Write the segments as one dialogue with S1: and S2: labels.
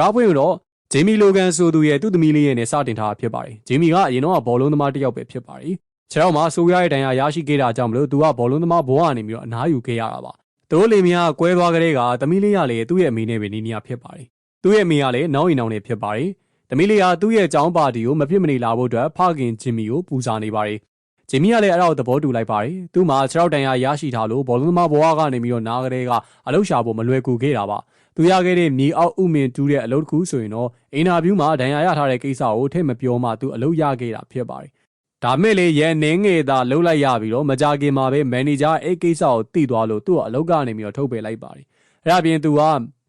S1: ကားဖွင့်တော့ဂျေမီလိုဂန်ဆိုသူရဲ့သူ့သမီးလေးရဲ့နဲ့စတင်ထားတာဖြစ်ပါတယ်ဂျေမီကအရင်တော့ဘောလုံးသမားတစ်ယောက်ပဲဖြစ်ပါတယ်ခြေထောက်မှာဆိုးရရဲ့ဒဏ်ရာရရှိခဲ့တာကြောင့်မလို့သူကဘောလုံးသမားဘဝကနေပြီးတော့အနားယူခဲ့ရတာပါသူတို့လင်မယားကွဲသွားကြတဲ့ကသမီးလေးရလေသူ့ရဲ့အမေနဲ့ပဲနေနေရဖြစ်ပါတယ်သူ့ရဲ့အမေကလည်းနောက်ရင်နောက်နေဖြစ်ပါတယ်သမီးလေးကသူ့ရဲ့ចောင်းပါတီကိုမဖြစ်မနေလာဖို့အတွက်ဖခင်ဂျင်မီကိုပူဇော်နေပါတယ်ဂျင်မီကလည်းအဲ့ဒါကိုသဘောတူလိုက်ပါတယ်သူ့မှာခြေထောက်ဒဏ်ရာရရှိထားလို့ဘောလုံးသမားဘဝကနေပြီးတော့နားကလေးကအလုရှာဖို့မလွယ်ကူခဲ့တာပါ သူရခဲ့တဲ့မြေအောက်ဥမင်တူးတဲ့အလုပ်တစ်ခုဆိုရင်တော့အင်တာဗျူးမှာဒဏ်ရာရထားတဲ့ကိစ္စကိုထည့်မပြောမှသူအလုပ်ရခဲ့တာဖြစ်ပါတယ်။ဒါမဲ့လေရဲနင်းငယ်သာလှုပ်လိုက်ရပြီးတော့မကြခင်မှာပဲမန်နေဂျာအဲ့ကိစ္စကိုသိသွားလို့သူ့အလုပ်ကနေပြီးတော့ထုတ်ပယ်လိုက်ပါတယ်။အဲ့ဒါပြင်သူက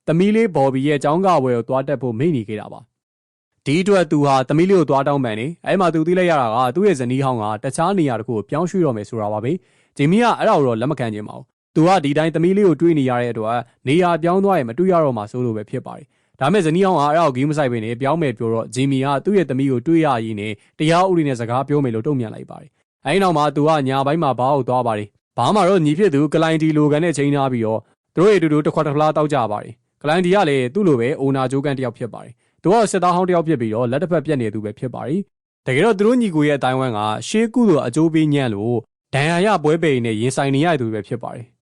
S1: သမီးလေးဘော်ဘီရဲ့ចောင်းကဝယ်ကိုသွားတက်ဖို့မိတ်နေခဲ့တာပါ။ဒီအတွက်သူဟာသမီးလေးကိုသွားတောင်းပန်နေအဲ့မှာသူသိလိုက်ရတာကသူ့ရဲ့ဇနီးဟောင်းကတခြားနေရာတစ်ခုကိုပြောင်းရွှေ့တော့မယ်ဆိုတာပါပဲ။ဂျီမီကအဲ့ဒါကိုတော့လက်မခံချင်ပါဘူး သူကဒီတိုင်းသမီးလေးကိုတွေးနေရတဲ့အတွက်နေရာပြောင်းသွားရင်မတွေ့ရတော့မှဆိုလို့ပဲဖြစ်ပါတယ်။ဒါမဲ့ဇနီးအောင်ကအဲ့ဒါကိုဂီးမဆိုင်ပဲနေပြောင်းမယ်ပြောတော့ဂျီမီကသူ့ရဲ့သမီးကိုတွေးရရင်းနဲ့တရားဥပဒေနဲ့စကားပြောမယ်လို့တုံ့ပြန်လိုက်ပါတယ်။အဲဒီနောက်မှာသူကညာဘိုင်းမှာဘာဟုတ်သွားပါတယ်။ဘာမှတော့ညီဖြစ်သူကလိုင်းတီလိုကန်နဲ့ချိန်ထားပြီးတော့သူတို့ရဲ့အတူတူတစ်ခွက်တစ်ဖလားတောက်ကြပါတယ်။ကလိုင်းတီကလည်းသူ့လိုပဲအိုနာဂျိုးကန်တယောက်ဖြစ်ပါတယ်။သူကစစ်သားဟောင်းတယောက်ဖြစ်ပြီးတော့လက်တစ်ဖက်ပြက်နေသူပဲဖြစ်ပါတယ်။တကယ်တော့သူတို့ညီကိုရဲ့အတိုင်းဝမ်ကရှေးကုသိုလ်အကျိုးပေးညံ့လို့ဒဏ်ရာရပွဲပေနဲ့ရင်ဆိုင်နေရသူပဲဖြစ်ပါတယ်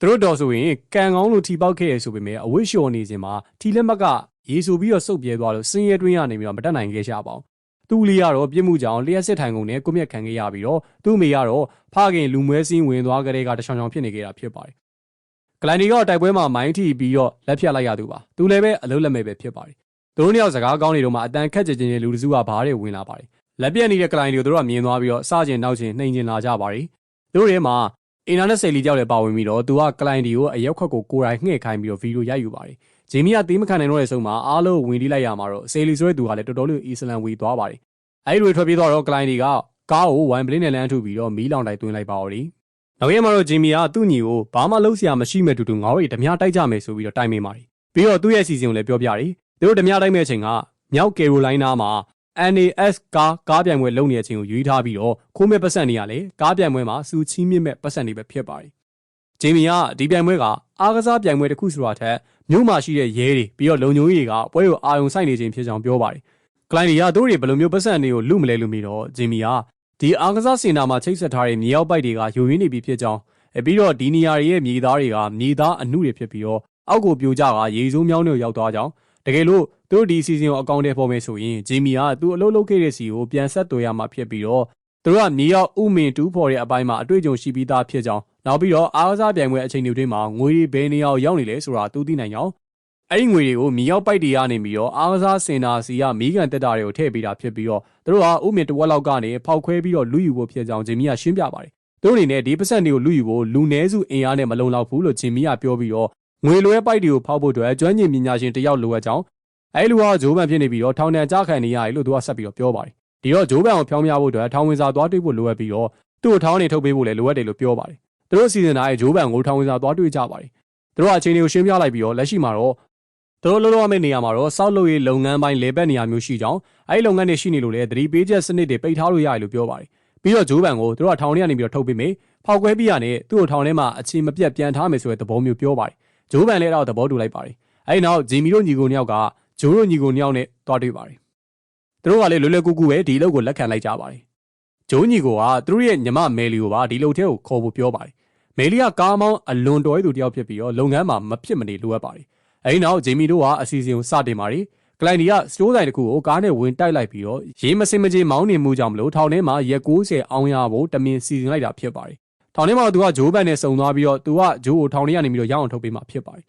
S1: သူတို့တော်ဆိုရင်ကံကောင်းလို့ထီပေါက်ခဲ့ရဆိုပေမဲ့အဝိရှော်နေစဉ်မှာထီလက်မက်ကရေဆိုပြီးတော့စုပ်ပြဲသွားလို့စင်းရဲတွင်းရနေပြီးတော့မတက်နိုင်ခဲ့ရှာပါဘူးသူ့လေးကတော့ပြစ်မှုကြောင့်လျှက်စစ်ထိုင်ကုန်နဲ့ကိုမြက်ခံခဲ့ရပြီးတော့သူ့မိကတော့ဖခင်လူမွဲစင်းဝင်သွားကြတဲ့ကတချောင်ချောင်ဖြစ်နေခဲ့တာဖြစ်ပါတယ်ကလိုင်ဒီကတိုက်ပွဲမှာမိုင်းထီပြီးတော့လက်ဖြတ်လိုက်ရသူပါသူလည်းပဲအလုံးလက်မဲ့ပဲဖြစ်ပါတယ်သူတို့နှစ်ယောက်စကားကောင်းနေတော့မှအတန်ခက်ကြခြင်းချင်းလူတစုကဘားတွေဝင်လာပါတယ်လက်ပြက်နေတဲ့ကလိုင်ဒီကိုတို့ကမြင်သွားပြီးတော့စကျင်နောက်ကျင်နှိမ်ကျင်လာကြပါတယ်သူတို့ထဲမှာ အင်တာနက်ဆယ်လီကြောက်လည်းပါဝင်ပြီးတော့သူကကလိုင်ဒီကိုအရက်ခွက်ကိုကိုယ်တိုင်ငှဲ့ခိုင်းပြီးတော့ဗီဒီယိုရိုက်ယူပါတယ်ဂျေမီကသေးမခံနိုင်တော့တဲ့ဆုံးမှာအားလုံးဝင်တီးလိုက်ရမှာတော့ဆယ်လီဆိုတဲ့သူကလည်းတော်တော်လေးအီစလမ်ဝေသွားပါတယ်အဲဒီလိုထွက်ပြေးသွားတော့ကလိုင်ဒီကကားကိုဝိုင်ပလင်းနဲ့လမ်းထုပြီးတော့မီးလောင်တိုက်သွင်းလိုက်ပါတော့တယ်နောက်ရက်မှာတော့ဂျီမီကသူ့ညီကိုဘာမှလုပ်စရာမရှိမဲ့တူတူငါတို့ဓမြတိုက်ကြမယ်ဆိုပြီးတော့တိုင်ပင်ပါတယ်ပြီးတော့သူ့ရဲ့အစီအစဉ်ကိုလည်းပြောပြတယ်သူတို့ဓမြတိုက်မဲ့အချိန်ကမြောက်ကယ်ရိုလိုင်းနားမှာ NAS ကားကားပြိုင်ပွဲလုပ်နေတဲ့အချိန်ကိုယူထားပြီးတော့ခိုးမဲ့ပတ်စံနေရလေကားပြိုင်ပွဲမှာစူချီးမြင့်မဲ့ပတ်စံတွေပဲဖြစ်ပါတယ်ဂျေမီကဒီပြိုင်ပွဲကအားကစားပြိုင်ပွဲတစ်ခုဆိုတာထက်မြို့မှာရှိတဲ့ရဲတွေပြီးတော့လုံခြုံရေးတွေကပွဲကိုအာရုံစိုက်နေခြင်းဖြစ်ကြောင်းပြောပါတယ်ကလိုင်းဒီကတို့တွေဘယ်လိုမျိုးပတ်စံတွေကိုလူမလဲလူမီတော့ဂျေမီကဒီအားကစားစင်တာမှာချိတ်ဆက်ထားတဲ့မြေရောက်ပိုက်တွေကယိုရင်းနေပြီဖြစ်ကြောင်းအဲပြီးတော့ဒီနေရာတွေရဲ့မြေသားတွေကမြေသားအမှုတွေဖြစ်ပြီးတော့အောက်ကိုပြိုကျကရေစိုးမြောင်းတွေရောက်သွားကြောင်း တကယ်လို့သူတို့ဒီစီဇန်ကိုအကောင့်ထဲပေါ်မယ်ဆိုရင်ဂျီမီကသူ့အလုပ်လုပ်ခဲ့တဲ့စီကိုပြန်ဆက်သွယ်ရမှာဖြစ်ပြီးတော့သူတို့ကမြေရောက်ဥမင်တူးဖော်တဲ့အပိုင်းမှာအတွေ့အကြုံရှိပြီးသားဖြစ်ကြောင်းနောက်ပြီးတော့အားကစားပြိုင်ပွဲအချိန်တွေအတွင်းမှာငွေတွေဘယ်နေရာကိုရောက်နေလဲဆိုတာသူသိနိုင်ကြောင်းအဲ့ဒီငွေတွေကိုမြေရောက်ပိုက်တွေကနေပြီးတော့အားကစားစင်တာစီကမီးကန်တက်တာတွေကိုထည့်ပေးတာဖြစ်ပြီးတော့သူတို့ကဥမင်တဝက်လောက်ကနေဖောက်ခွဲပြီးတော့လူယူဖို့ဖြစ်ကြောင်းဂျင်မီကရှင်းပြပါတယ်သူတို့အနေနဲ့ဒီပတ်စံတွေကိုလူယူဖို့လူနည်းစုအင်အားနဲ့မလုံလောက်ဘူးလို့ဂျင်မီကပြောပြီးတော့ ငွေလွှဲပိုက်တွေကိုဖောက်ဖို့အတွက်ကျွမ်းကျင်ပညာရှင်တယောက်လိုအပ်ကြောင်းအဲလူကဂျိုးဘန်ဖြစ်နေပြီးတော့ထောင်တန်ကြခံနေရတယ်လို့သူကဆက်ပြီးတော့ပြောပါတယ်ဒီတော့ဂျိုးဘန်ကိုဖျောင်းမြဖို့အတွက်ထောင်ဝင်စာသွားတွေ့ဖို့လိုအပ်ပြီးတော့သူ့ကိုထောင်းနေထုတ်ပေးဖို့လည်းလိုအပ်တယ်လို့ပြောပါတယ်သူတို့စီစဉ်ထားတဲ့ဂျိုးဘန်ကိုထောင်ဝင်စာသွားတွေ့ကြပါတယ်သူတို့ကအချိန်တွေကိုရှင်းပြလိုက်ပြီးတော့လက်ရှိမှာတော့သူတို့လုံးလုံးအမယ့်နေရာမှာတော့စောက်လုပ်ရေးလုပ်ငန်းပိုင်းလေပတ်နေရာမျိုးရှိကြောင်းအဲဒီလုပ်ငန်းတွေရှိနေလို့လည်းသတိပေးချက်စနစ်တွေပိတ်ထားလို့ရတယ်လို့ပြောပါတယ်ပြီးတော့ဂျိုးဘန်ကိုသူတို့ကထောင်ထဲကနေပြီးတော့ထုတ်ပေးမယ်ဖောက်ခွဲပြီးရတဲ့သူ့ကိုထောင်ထဲမှာအချိန်မပြတ်ပြန်ထားမယ်ဆိုတဲ့သဘောမျိုးပြောပါတယ် ဂျိုးဘန်လည်းတော့သဘောတူလိုက်ပါတယ်အဲဒီနောက်ဂျီမီတို့ညီကိုနှစ်ယောက်ကဂျိုးတို့ညီကိုနှစ်ယောက်နဲ့တွားတွေ့ပါတယ်။သူတို့ကလည်းလွယ်လွယ်ကူကူပဲဒီလုပ်ကိုလက်ခံလိုက်ကြပါတယ်။ဂျိုးညီကိုကသူတို့ရဲ့ညီမမယ်လီကိုပါဒီလုပ်ထဲကိုခေါ်ဖို့ပြောပါတယ်။မယ်လီကကားမောင်းအလွန်တော်ရည်သူတယောက်ဖြစ်ပြီးတော့လုပ်ငန်းမှာမဖြစ်မနေလိုအပ်ပါတယ်။အဲဒီနောက်ဂျေမီတို့ကအစီအစဉ်ကိုစတင်ပါတယ်။ကလိုင်ဒီကစတိုးဆိုင်တစ်ခုကိုကားနဲ့ဝင်တိုက်လိုက်ပြီးတော့ရေးမစင်မကြေမောင်းနေမှုကြောင့်မလို့ထောင်ထဲမှာရက်90အောင်ရဖို့တမင်စီစဉ်လိုက်တာဖြစ်ပါတယ်။ ထောင်ထဲမှာသူကဂျိုးဘန်နဲ့စုံသွားပြီးတော့သူကဂျိုးကိုထောင်ထဲကနေပြီးတော့ရအောင်ထုတ်ပေးမှဖြစ်ပါတယ်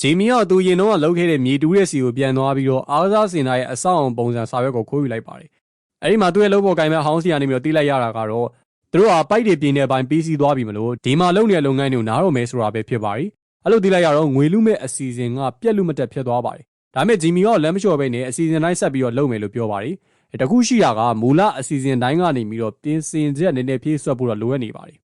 S1: ဂျီမီကသူရင်တော့လှုပ်ခဲ့တဲ့မြေတူးတဲ့စီကိုပြန်သွားပြီးတော့အားစားစင်သားရဲ့အဆောင်ပုံစံစာရွက်ကိုခိုးယူလိုက်ပါတယ်။အဲဒီမှာသူ့ရဲ့လှုပ်ပေါ်ကိုင်မဲ့ဟောင်းစီကနေပြီးတော့တီးလိုက်ရတာကတော့သူတို့ကပိုက်တွေပြင်းတဲ့ပိုင်းပြီးစီးသွားပြီမလို့ဒီမှာလုပ်နေတဲ့လုပ်ငန်းတွေကိုနားတော့မယ်ဆိုတာပဲဖြစ်ပါတယ်။အဲ့လိုတီးလိုက်ရတော့ငွေလူမဲ့အစီအစဉ်ကပြက်လူမတက်ဖြစ်သွားပါတယ်။ဒါပေမဲ့ဂျီမီကလမ်းမလျှော်ပဲနဲ့အစီအစဉ်တိုင်းဆက်ပြီးတော့လုပ်မယ်လို့ပြောပါတယ်။တခုရှိတာကမူလအစီအစဉ်တိုင်းကနေပြီးတော့ပြင်ဆင်ချက်နည်းနည်းဖြည့်ဆွတ်ဖို့တော့လိုအပ်နေပါတယ်။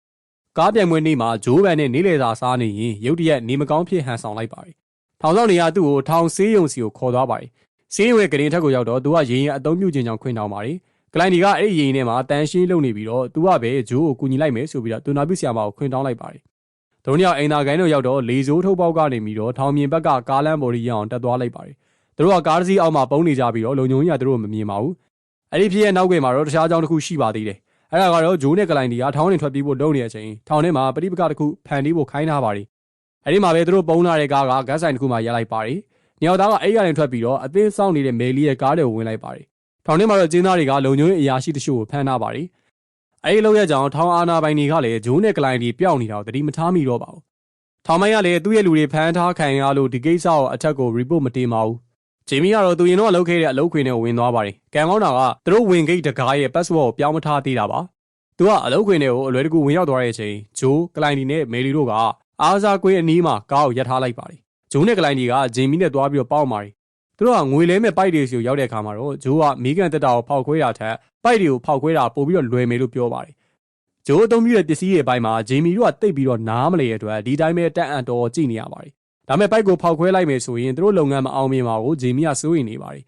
S1: ကားပြိုင်ပွဲနေ့မှာဂျိုးဘန်နဲ့နေလေသာစားနေရင်ရုတ်တရက်နေမကောင်းဖြစ်ဟန်ဆောင်လိုက်ပါတယ်ထောင်ဆောင်နေရသူ့ကိုထောင်ဆေးရုံစီကိုခေါ်သွားပါတယ်။ဆေးရုံရဲ့ကရင်ထက်ကိုရောက်တော့သူကရေရင်အသုံးပြုခြင်းကြောင့်ခွင့်တောင်းပါတယ်။ကလိုင်ဒီကအဲ့ဒီရေရင်ထဲမှာတန်ရှင်းလုပ်နေပြီးတော့သူကပဲဂျိုးကိုကူညီလိုက်မယ်ဆိုပြီးတော့သူနာပြုဆရာမကိုခွင့်တောင်းလိုက်ပါတယ်။သူတို့ညအိမ်သာကိုင်းတို့ရောက်တော့လေစိုးထုတ်ပေါက်ကနေပြီးတော့ထောင်မြင်ဘက်ကကားလမ်းပေါ်ကြီးရအောင်တက်သွားလိုက်ပါတယ်။သူသူတို့ကကားတစ်စီးအောက်မှာပုံနေကြပြီးတော့လုံညုံကြီးကသူတို့မမြင်ပါဘူးအဲ့ဒီဖြစ်ရဲ့နောက်ကွယ်မှာတော့တခြားအကြောင်းတစ်ခုရှိပါသေးတယ် အဲ့ဒါကတော့ဂျိုးနဲ့ကလိုင်ဒီကထောင်းနေထွက်ပြေးဖို့တုံးနေတဲ့အချိန်ထောင်ထဲမှာပဋိပက္ခတစ်ခုဖန်တီးဖို့ခိုင်းထားပါတယ်အဲ့ဒီမှာပဲသူတို့ပုံလာတဲ့ကားကဂတ်ဆိုင်တစ်ခုမှရပ်လိုက်ပါတယ်ညောင်သားကအဲ့ရရင်ထွက်ပြီးတော့အသင်းဆောင်နေတဲ့မယ်လီရဲ့ကားတွေကိုဝင်လိုက်ပါတယ်ထောင်ထဲမှာတော့ကျင်းသားတွေကလုံညုံရေးအရာရှိတချို့ကိုဖမ်းထားပါတယ်အဲ့ဒီလောက်ရကြောင်ထောင်အာနာပိုင်တွေကလည်းဂျိုးနဲ့ကလိုင်ဒီပျောက်နေတာကိုသတိမထားမိတော့ပါဘူးထောင်မိုင်းကလည်းသူ့ရဲ့လူတွေဖမ်းထားခံရလို့ဒီကိစ္စကိုအထက်ကို report မတင်ပါဘူး ဂျေမီကတော့သူရင်တော့အလုပ်ခဲ့တဲ့အလုပ်ခွင်တွေကိုဝင်သွားပါတယ်ကံကောင်းတာကသူတို့ဝင်ဂိတ်တကားရဲ့ password ကိုပြောင်းမထားသေးတာပါသူကအလုပ်ခွင်တွေကိုအလွယ်တကူဝင်ရောက်သွားတဲ့အချိန်ဂျိုးကလိုင်ဒီနဲ့မယ်လီတို့ကအားစားကွေးအနီးမှာကားကိုရပ်ထားလိုက်ပါတယ်ဂျိုးနဲ့ကလိုင်ဒီကဂျေမီနဲ့သွားပြီးတော့ပေါက်ပါတယ်သူတို့ကငွေလဲမဲ့ပိုက်တွေစီကိုရောက်တဲ့အခါမှာတော့ဂျိုးကမီးကန်တက်တာကိုဖောက်ခွဲတာထက်ပိုက်တွေကိုဖောက်ခွဲတာပို့ပြီးတော့လွယ်မယ်လို့ပြောပါတယ်ဂျိုးအသုံးပြုတဲ့ပစ္စည်းတွေအပိုင်းမှာဂျေမီတို့ကတိတ်ပြီးတော့နားမလည်ရတဲ့အတွက်ဒီတိုင်းပဲတက်အံ့တော်ကြည့်နေရပါတယ် ဒါမဲ့ပိုက်ကိုဖောက်ခွဲလိုက်မယ်ဆိုရင်သူတို့လုပ်ငန်းမအောင်မြင်ပါဘူးဂျေမီကစိုးရိမ်နေပါတယ်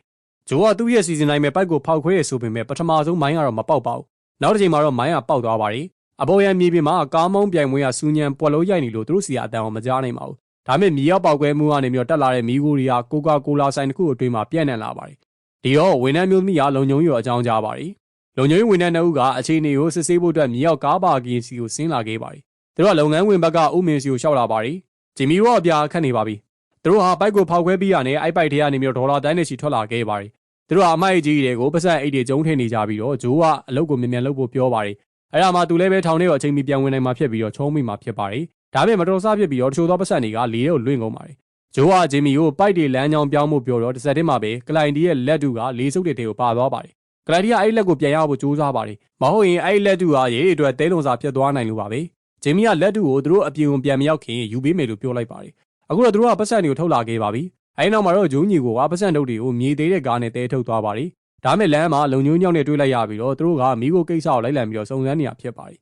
S1: ဂျိုးကသူ့ရဲ့စီစဉ်တိုင်းပဲပိုက်ကိုဖောက်ခွဲရဆိုပေမဲ့ပထမဆုံးမိုင်းကတော့မပေါက်ပါဘူးနောက်တစ်ချိန်မှာတော့မိုင်းကပေါက်သွားပါတယ်အပေါ်ရန်မြေပြင်မှာကားမောင်းပြိုင်ပွဲကစူးညံပွက်လုံးရိုက်နေလို့သူတို့စီကအတန်အောင်မကြားနိုင်ပါဘူးဒါမဲ့မြေရောက်ပေါက်ကွဲမှုကနေပြီးတော့တက်လာတဲ့မီးခိုးတွေကကိုကာကိုလာဆိုင်တစ်ခုအတွင်းမှာပြန့်နှံ့လာပါတယ်ဒီတော့ဝန်ထမ်းမျိုးသမီးကလုံခြုံရေးကိုအကြောင်းကြားပါတယ်လုံခြုံရေးဝန်ထမ်းတို့ကအခြေအနေကိုစစ်ဆေးဖို့အတွက်မြေရောက်ကားပါကင်စီကိုဆင်းလာခဲ့ပါတယ်သူတို့ကလုပ်ငန်းဝင်ဘက်ကဥမင်စီကိုရှောက်လာပါတယ် ဂျီမီရောအပြာခတ်နေပါပြီသူတို့ဟာဘိုက်ကိုဖောက်ခွဲပြီးရနဲ့အိုက်ပိုက်ထဲကနေပြီးတော့ဒေါ်လာတိုင်းနဲ့ချီထွက်လာခဲ့ပါတယ်သူတို့ကအမိုက်ကြီးတွေကိုပတ်စံအိတ်တွေကျုံထည့်နေကြပြီးတော့ဂျိုးကအလုပ်ကိုမြန်မြန်လုပ်ဖို့ပြောပါတယ်အဲ့ဒါမှသူလည်းပဲထောင်ထဲကိုအချိန်မီပြန်ဝင်နိုင်မှာဖြစ်ပြီးတော့ချုံးမိမှာဖြစ်ပါတယ်ဒါပေမဲ့မတော်ဆဖြစ်ပြီးတော့တချို့သောပတ်စံတွေကလေထဲကိုလွင့်ကုန်ပါတယ်ဂျိုးကဂျီမီကိုပိုက်တွေလမ်းကြောင်းပြောင်းဖို့ပြောတော့တစ်စက်တည်းမှာပဲကလိုင်ဒီရဲ့လက်တူကလေးစုပ်တွေတဲကိုပါသွားပါတယ်ကလိုင်ဒီကအဲ့လက်ကိုပြန်ရဖို့ကြိုးစားပါတယ်မဟုတ်ရင်အဲ့လက်တူကရေအတွက်တဲလုံစာဖြစ်သွားနိုင်လို့ပါပဲ ဂျီမီကလက်တူကိုသူတို့အပြင်ကိုပြန်မရောက်ခင်ယူပေးမယ်လို့ပြောလိုက်ပါတယ်အခုတော့သူတို့ကပတ်စံတွေကိုထုတ်လာခဲ့ပါပြီအဲဒီနောက်မှာတော့ဂျိုးညီကိုကပတ်စံတုပ်တွေကိုမြေသေးတဲ့ကားနဲ့တဲထုတ်သွားပါတယ်ဒါမဲ့လမ်းမှာလုံညုံညောင်းနဲ့တွေ့လိုက်ရပြီးတော့သူတို့ကမိကိုကိစ္စကိုလိုက်လံပြီးတော့စုံစမ်းနေရဖြစ်ပါတယ်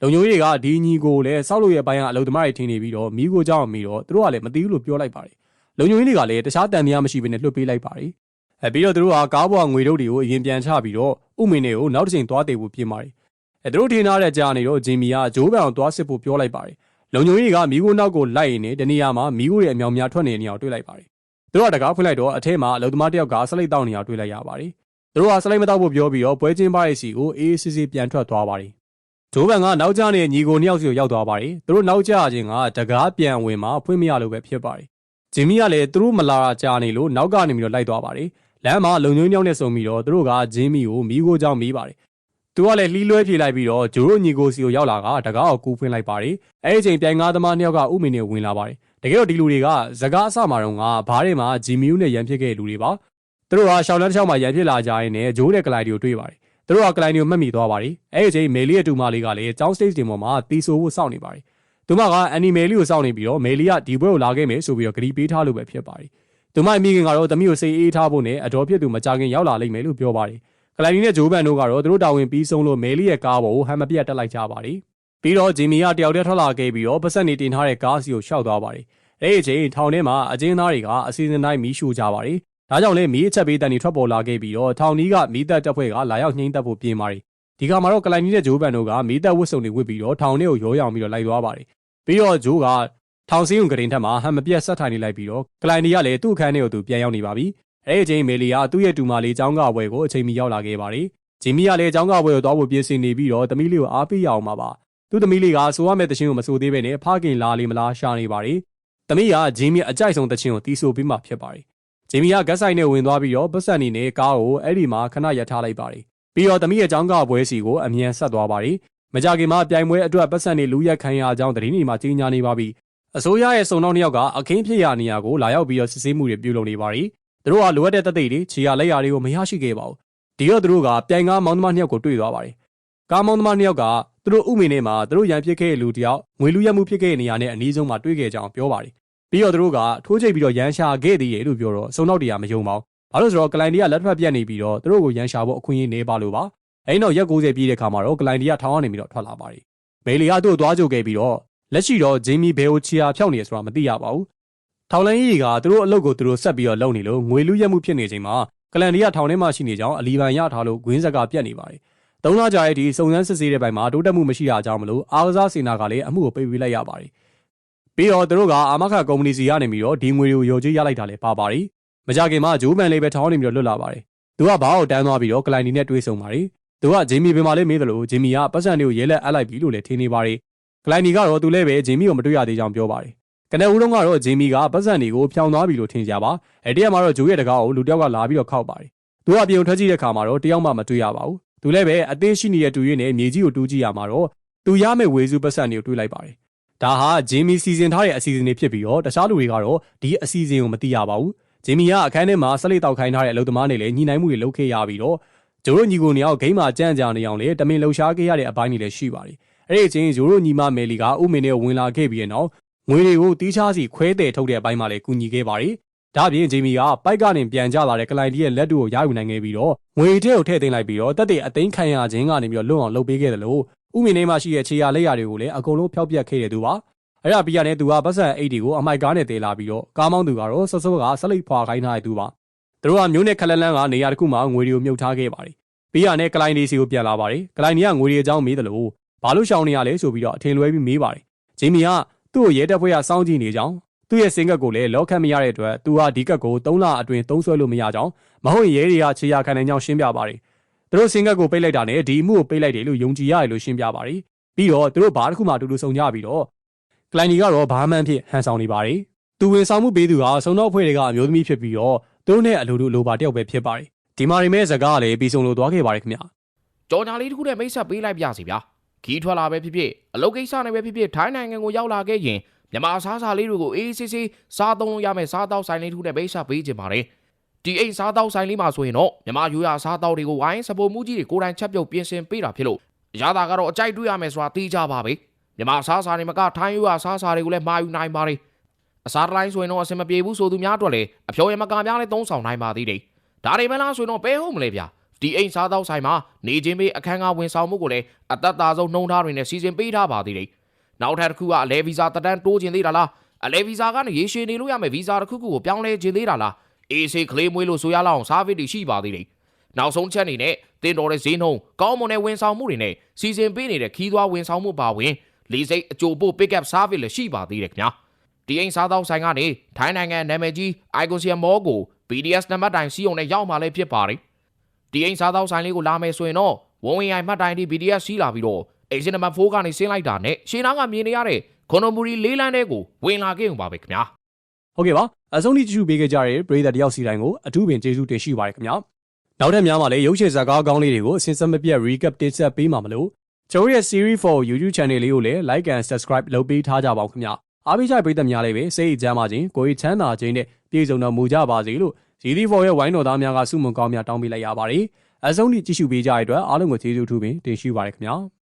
S1: လုံညုံကြီးတွေကဒီညီကိုလည်းစောက်လို့ရဲ့ဘိုင်းကအလုပ်သမားတွေထင်နေပြီးတော့မိကိုကြောက်မိတော့သူတို့ကလည်းမသိဘူးလို့ပြောလိုက်ပါတယ်လုံညုံကြီးတွေကလည်းတခြားတန်တရားမရှိဘဲနဲ့လွှတ်ပေးလိုက်ပါတယ်အဲပြီးတော့သူတို့ကကားပေါ်ငွေတို့တွေကိုအရင်ပြန်ချပြီးတော့ဥမင်တွေကိုနောက်တစ်ချိန်သွားသေးဖို့ပြင်ပါတယ် အဲသူတို့ထင်ထားတဲ့ကြားနေတော့ဂျင်မီကဂျိုးဘန်ကိုသွားစစ်ဖို့ပြောလိုက်ပါတယ်လုံညုံကြီးကမိကိုနောက်ကိုလိုက်နေတနေရာမှာမိကိုရဲ့အမြောင်များထွက်နေနေအောင်တွေ့လိုက်ပါတယ်သူတို့ကတကားဖွင့်လိုက်တော့အထဲမှာအလုံသမားတယောက်ကဆလိတ်တောက်နေအောင်တွေ့လိုက်ရပါတယ်သူတို့ကဆလိတ်မတောက်ဖို့ပြောပြီးတော့ပွဲချင်းပါရဲ့စီကိုအေးအေးဆေးဆေးပြန်ထွက်သွားပါတယ်ဂျိုးဘန်ကနောက်ကျနေတဲ့ညီကိုနှစ်ယောက်စီကိုရောက်သွားပါတယ်သူတို့နောက်ကျခြင်းကတကားပြန်ဝင်မှာဖွင့်မရလို့ပဲဖြစ်ပါတယ်ဂျင်မီကလည်းသူတို့မလာတာကြာနေလို့နောက်ကနေပြီးတော့လိုက်သွားပါတယ်လမ်းမှာလုံညုံညောင်းနဲ့ဆုံပြီးတော့သူတို့ကဂျင်းမီကိုမိကိုကြောင့်မိပါတယ် သူကလည်းလှီးလွဲပြေးလိုက်ပြီးတော့ဂျိုးတို့ညီကိုစီကိုရောက်လာကတကားကိုကူးဖွင့်လိုက်ပါတယ်အဲ့ဒီချိန်ပြိုင်ကားသမားနှစ်ယောက်ကဥမင်နဲ့ဝင်လာပါတယ်တကယ်တော့ဒီလူတွေကဇကားအစမှာတော့ကဘားထဲမှာဂျီမီယူနဲ့ရန်ဖြစ်ခဲ့တဲ့လူတွေပါသူတို့ကရှောင်းလန်းတစ်ချောင်းမှာရန်ဖြစ်လာကြရင်လည်းဂျိုးတဲ့ကလိုင်ဒီကိုတွေ့ပါတယ်သူတို့ကကလိုင်ဒီကိုမှတ်မိသွားပါတယ်အဲ့ဒီချိန်မေလီရဲ့တူမလေးကလည်းကျောင်း stage တင်ပေါ်မှာတီဆိုဖို့စောင့်နေပါတယ်သူမကအန်နီမယ်လီကိုစောင့်နေပြီးတော့မေလီကဒီဘွဲကိုလာခဲ့မယ်ဆိုပြီးတော့ဂရီပေးထားလို့ပဲဖြစ်ပါတယ်သူမအမိခင်ကတော့တမီးကိုစိတ်အေးထားဖို့နဲ့အတော်ဖြစ်သူမကြခင်ရောက်လာလိမ့်မယ်လို့ပြောပါတယ် ကလိုင်နီနဲ့ဂျိုးဘန်တို့ကတော့သူတို့တာဝန်ပြီးဆုံးလို့မယ်လီရဲ့ကားပေါ်ကိုဟမ်မပြတ်တက်လိုက်ကြပါတယ်ပြီးတော့ဂျီမီကတယောက်တည်းထွက်လာခဲ့ပြီးတော့ပတ်ဆက်နေတင်ထားတဲ့ကားစီကိုရှောက်သွားပါတယ်အဲ့ဒီအချိန်ထောင်ထဲမှာအကျဉ်းသားတွေကအစီအစဉ်တိုင်းမီးရှို့ကြပါတယ်။ဒါကြောင့်လည်းမီးအချက်ပေးတန်တွေထွက်ပေါ်လာခဲ့ပြီးတော့ထောင်ကြီးကမီးတပ်တပ်ဖွဲ့ကလာရောက်နှိမ့်သက်ဖို့ပြင်ပါတယ်။ဒီကမှာတော့ကလိုင်နီနဲ့ဂျိုးဘန်တို့ကမီးတပ်ဝတ်စုံတွေဝတ်ပြီးတော့ထောင်ထဲကိုရောရောင်ပြီးတော့လိုက်သွားပါတယ်။ပြီးတော့ဂျိုးကထောင်စင်းုံကရင်ထက်မှာဟမ်မပြတ်ဆက်ထိုင်နေလိုက်ပြီးတော့ကလိုင်နီကလည်းသူ့အခန်းထဲကိုသူပြန်ရောက်နေပါပြီ။ အဲ့ဒီအချိန်မေလီကသူ့ရဲ့တူမလေးចောင်းကဝဲကိုအချိန်မီရောက်လာခဲ့ပါတယ်။ဂျင်မီကလည်းចောင်းကဝဲကိုသွားဖို့ပြင်ဆင်နေပြီးတော့သမီးလေးကိုအားပေးရအောင်ပါပါ။သူ့သမီးလေးကဆိုရမယ့်တခြင်းကိုမဆိုသေးပဲနဲ့ဖခင်လာလေမလားရှာနေပါတယ်။သမီးကဂျင်မီအကြိုက်ဆုံးတခြင်းကိုတီးဆိုပြီးမှဖြစ်ပါတယ်။ဂျင်မီကဂက်ဆိုင်နဲ့ဝင်သွားပြီးတော့ပတ်စံနေနဲ့ကားကိုအဲ့ဒီမှာခဏရထားလိုက်ပါတယ်။ပြီးတော့သမီးရဲ့ចောင်းကပွဲစီကိုအမြန်ဆက်သွားပါတယ်။မကြခင်မှာပြိုင်ပွဲအတွက်ပတ်စံနေလူရက်ခံရအကြောင်းသတင်းတွေမှာကြီးညာနေပါပြီ။အစိုးရရဲ့စုံနောက်နှစ်ယောက်ကအခင်းဖြစ်ရနေရာကိုလာရောက်ပြီးတော့စစ်ဆေးမှုတွေပြုလုပ်နေပါတယ်။ သူတို့ကလိုအပ်တဲ့တပ်သိတွေခြေရလက်ရာတွေကိုမရရှိခဲ့ပါဘူး။ဒီတော့သူတို့ကပြိုင်ကားမောင်းသမားနှစ်ယောက်ကိုတွေ့သွားပါတယ်။ကားမောင်းသမားနှစ်ယောက်ကသူတို့ဥမင်ထဲမှာသူတို့ရန်ဖြစ်ခဲ့တဲ့လူတယောက်ငွေလူရက်မှုဖြစ်ခဲ့တဲ့နေရာနဲ့အနည်းဆုံးမှာတွေ့ခဲ့ကြအောင်ပြောပါတယ်။ပြီးတော့သူတို့ကထိုးချိတ်ပြီးတော့ရန်ရှာခဲ့သေးတယ်လို့ပြောတော့စုံနောက်တရားမယုံပါဘူး။ဘာလို့ဆိုတော့ကလိုင်ဒီကလက်ထပ်ပြတ်နေပြီးတော့သူတို့ကိုရန်ရှာဖို့အခွင့်အရေးနေပါလို့ပါ။အဲဒီနောက်ရက်90ပြည့်တဲ့ခါမှာတော့ကလိုင်ဒီကထောင်ကနေပြီးတော့ထွက်လာပါတယ်။မေလီကသူ့ကိုသွားကြိုခဲ့ပြီးတော့လက်ရှိတော့ဂျေမီဘယ်ကိုချီယာဖြောက်နေရဆိုတာမသိရပါဘူး။ ထောင်လန်းကြီးကသူတို့အလုပ်ကိုသူတို့ဆက်ပြီးတော့လုပ်နေလို့ငွေလူရက်မှုဖြစ်နေချိန်မှာကလန်ဒီကထောင်ထဲမှာရှိနေကြောင်းအလီပန်ရထားလို့ဂွင်းဆက်ကပြတ်နေပါတယ်။သုံးလကြာရဲ့ဒီစုံစမ်းစစ်ဆေးတဲ့ဘက်မှာတိုးတက်မှုမရှိတာကြောင့်မလို့အားကစားစင်တာကလည်းအမှုကိုပိတ်ပေးလိုက်ရပါတယ်။ပြီးတော့သူတို့ကအာမခကုမ္ပဏီစီကနေပြီးတော့ဒီငွေတွေကိုရော်ကြေးရလိုက်တာလည်းပါပါတယ်မကြခင်မှာဂျိုးမန်လေးပဲထောင်းနေပြီးတော့လွတ်လာပါတယ်သူကဘားကိုတန်းသွားပြီးတော့ကလိုင်နီနဲ့တွေ့ဆုံပါတယ်သူကဂျေမီပင်မာလေးမေးတယ်လို့ဂျေမီကပတ်စံတွေကိုရဲလက်အပ်လိုက်ပြီလို့လည်းထင်နေပါတယ်ကလိုင်နီကတော့သူလည်းပဲဂျေမီကိုမတွေ့ရသေးကြောင်းပြောပါတယ် ကနဦးတုန်းကတော့ဂျေမီကပတ်စံတွေကိုဖျောင်သွားပြီလို့ထင်ကြပါအဲတရက်မှာတော့ဂျိုးရဲ့တကားကိုလူတစ်ယောက်ကလာပြီးတော့ခောက်ပါတယ်သူကပြုံထွက်ကြည့်တဲ့ခါမှာတော့တယောက်မှမတွေ့ရပါဘူးသူလည်းပဲအသေးရှိနေတဲ့တူရွေးနဲ့မြေကြီးကိုတူးကြည့်ရမှာတော့သူရမယ့်ဝေစုပတ်စံတွေကိုတွေးလိုက်ပါတယ်ဒါဟာဂျေမီစီစဉ်ထားတဲ့အစီအစဉ်တွေဖြစ်ပြီးတော့တခြားလူတွေကတော့ဒီအစီအစဉ်ကိုမသိရပါဘူးဂျေမီကအခန်းထဲမှာဆက်လက်တောက်ခိုင်းထားတဲ့အလုပ်သမားတွေလည်းညှိနှိုင်းမှုတွေလုပ်ခဲ့ရပြီးတော့ဂျိုးတို့ညီကိုနှစ်ယောက်ဂိမ်းမှာကြမ်းကြနေအောင်လေတမင်လှူရှားခဲ့ရတဲ့အပိုင်းတွေလည်းရှိပါတယ်အဲ့ဒီအချိန်ဂျိုးတို့ညီမမယ်လီကဥမင်နဲ့ဝင်လာခဲ့ပြီးတဲ့နောက် ငွေတွေကိုတီးခြားစီခွဲတယ်ထုတ်တဲ့အပိုင်းမှာလည်းကူညီခဲ့ပါတယ်ဒါ့အပြင်ဂျေမီကပိုက်ကနေပြန်ကျလာတဲ့ကလိုင်တီရဲ့လက်တူကိုရယူနိုင်ခဲ့ပြီးတော့ငွေထဲကိုထည့်သိမ်းလိုက်ပြီးတော့တက်တဲ့အသိမ်းခံရခြင်းကနေပြီးတော့လွတ်အောင်လုပ်ပေးခဲ့တယ်လို့ဥမင်ထဲမှာရှိတဲ့ခြေရလက်ရတွေကိုလည်းအကုန်လုံးဖျောက်ပြက်ခဲ့တဲ့သူပါအဲ့ဒါပြီးရတဲ့သူကပတ်စံအိတ်တွေကိုအမိုက်ကားနဲ့တဲလာပြီးတော့ကားမောင်းသူကတော့ဆော့ဆော့ကဆက်လိပ်ဖွာခိုင်းထားတဲ့သူပါသူတို့ကမျိုးနဲ့ခလက်လန်းကနေရာတစ်ခုမှာငွေတွေကိုမြုပ်ထားခဲ့ပါတယ်ပြီးရတဲ့ကလိုင်ဒီစီကိုပြန်လာပါတယ်ကလိုင်ဒီကငွေတွေအကြောင်းမေးတယ်လို့ဘာလို့ရှောင်နေရလဲဆိုပြီးတော့အထင်လွဲပြီးမေးပါတယ်ဂျေမီက သူ့ကိုရဲတပ်ဖွဲ့ကစောင့်ကြည့်နေကြောင်းသူ့ရဲ့စင်ကတ်ကိုလည်းလောခတ်မရတဲ့အတွက်သူဟာဒီကတ်ကို3လအတွင်းသုံးဆွဲလို့မရကြောင်းမဟုတ်ရင်ရဲတွေကခြေရာခံနိုင်ကြောင်းရှင်းပြပါတယ်သူတို့စင်ကတ်ကိုပိတ်လိုက်တာနဲ့ဒီအမှုကိုပိတ်လိုက်တယ်လို့ယုံကြည်ရတယ်လို့ရှင်းပြပါတယ်ပြီးတော့သူတို့ဘာတစ်ခုမှအတူတူဆောင်ကြပြီးတော့ကလိုင်နီကတော့ဘာမှန်းဖြစ်ဟန်ဆောင်နေပါတယ်သူဝင်ဆောင်မှုပေးသူကစုံတော့ဖွဲ့တွေကအမျိုးသမီးဖြစ်ပြီးတော့သူတို့နဲ့အလိုလိုလိုပါတယောက်ပဲဖြစ်ပါတယ်ဒီမာရီမဲစကားကလည်းပြီးဆုံးလို့သွားခဲ့ပါတယ်ခင်ဗျာ
S2: ကြော်ညာလေးတစ်ခုနဲ့မိတ်ဆက်ပေးလိုက်ပြစီဗျာ ခီးထွက်လာပဲဖြစ်ဖြစ်အလုပ်ကိစ္စနဲ့ပဲဖြစ်ဖြစ်ထိုင်းနိုင်ငံကိုရောက်လာခဲ့ရင်မြန်မာစားစာလေးတွေကိုအေးဆေးဆေးစားသုံးလို့ရမယ်စားတောက်ဆိုင်လေးတစ်ခုနဲ့မိတ်ဆက်ပေးခြင်းပါတယ်ဒီအိမ်စားတောက်ဆိုင်လေးမှာဆိုရင်တော့မြန်မာရိုးရာစားတောက်တွေကိုဝိုင်းစပိုမှုကြီးတွေကိုယ်တိုင်ချက်ပြုတ်ပြင်ဆင်ပေးတာဖြစ်လို့အရသာကတော့အကြိုက်တွေ့ရမယ်ဆိုတာသိကြပါပဲမြန်မာစားစာတွေမကထိုင်းရိုးရာစားစာတွေကိုလည်းမှာယူနိုင်ပါတယ်အစားတိုင်းဆိုရင်တော့အဆင်မပြေဘူးဆိုသူများအတွက်လည်းအဖြော်ရမကများလည်းသုံးဆောင်နိုင်ပါသေးတယ်ဒါတွေမလားဆိုရင်တော့ဘဲဟုတ်မလဲဗျာ ဒီအိမ်စားသောက်ဆိုင်မှာနေချင်းပေးအခန်းကားဝင်ဆောင်မှုကိုလည်းအသက်သာဆုံးနှုံထားတွေနဲ့စီစဉ်ပေးထားပါသေးတယ်။နောက်ထပ်တစ်ခုကအလဲဗီဇာတက်တန်းတိုးခြင်းသေးတာလား။အလဲဗီဇာကနေရေရှည်နေလို့ရမယ်ဗီဇာတစ်ခုခုကိုပြောင်းလဲခြင်းသေးတာလား။အေးဆေးကလေးမွေးလို့ဆိုရလောက်အောင်စားဗစ်တွေရှိပါသေးတယ်။နောက်ဆုံးချက်အနေနဲ့တင်တော်တဲ့ဈေးနှုန်းကောင်းမွန်တဲ့ဝန်ဆောင်မှုတွေနဲ့စီစဉ်ပေးနေတဲ့ခီးသွွားဝန်ဆောင်မှုပါဝင်လေးစိတ်အကြိုပို့ pick up service လည်းရှိပါသေးတယ်ခင်ဗျာ။ဒီအိမ်စားသောက်ဆိုင်ကနေထိုင်းနိုင်ငံနာမည်ကြီး Iconium Mall ကို BDS နံပါတ်တိုင်စီးုံနဲ့ရောက်မှလည်းဖြစ်ပါတယ်။ ဒီအိမ်စားသောက်ဆိုင်လေးကိုလာမယ်ဆိုရင်တော့ဝန်ဝင်အိမ်မှတ်တိုင်ဒီ BDS စီးလာပြီးတော့အိမ်ရှင်နံပါတ်4ကနေဆင်းလိုက်တာနဲ့ရှင်းနာကမြင်နေရတဲ့ခွန်နိုမူရီလေးလန်းတဲ့ကိုဝင်လာခဲ့ုံပါပဲခင်ဗျာ
S1: ဟုတ်ကဲ့ပါအဆုံးထိကြည့်ရှုပေးခဲ့ကြတဲ့ပရိသတ်တယောက်စီတိုင်းကိုအထူးပင်ကျေးဇူးတင်ရှိပါတယ်ခင်ဗျာနောက်ထပ်များမှာလည်းရုပ်ရှင်ဇာတ်ကားကောင်းလေးတွေကိုအစဉ်ဆက်မပြတ် recap တင်ဆက်ပေးမှာမလို့ကျွန်တော်ရဲ့ series for YouTube channel လေးကိုလည်း like and subscribe လုပ်ပေးထားကြပါဦးခင်ဗျာအားပေးကြတဲ့ပရိသတ်များလည်းပဲစိတ်အကျမ်းပါခြင်းကိုယ်ချမ်းသာခြင်းနဲ့ပြည့်စုံတော်မူကြပါစေလို့ GD4 ရဲ့ဝိုင်းတော်သားများကဆုမွန်ကောင်းများတောင်းပေးလိုက်ရပါတယ်အဆုံးထိကြည့်ရှုပေးကြတဲ့အတွက်အားလုံးကိုကျေးဇူးထူးပင်တင်ရှိပါတယ်ခင်ဗျာ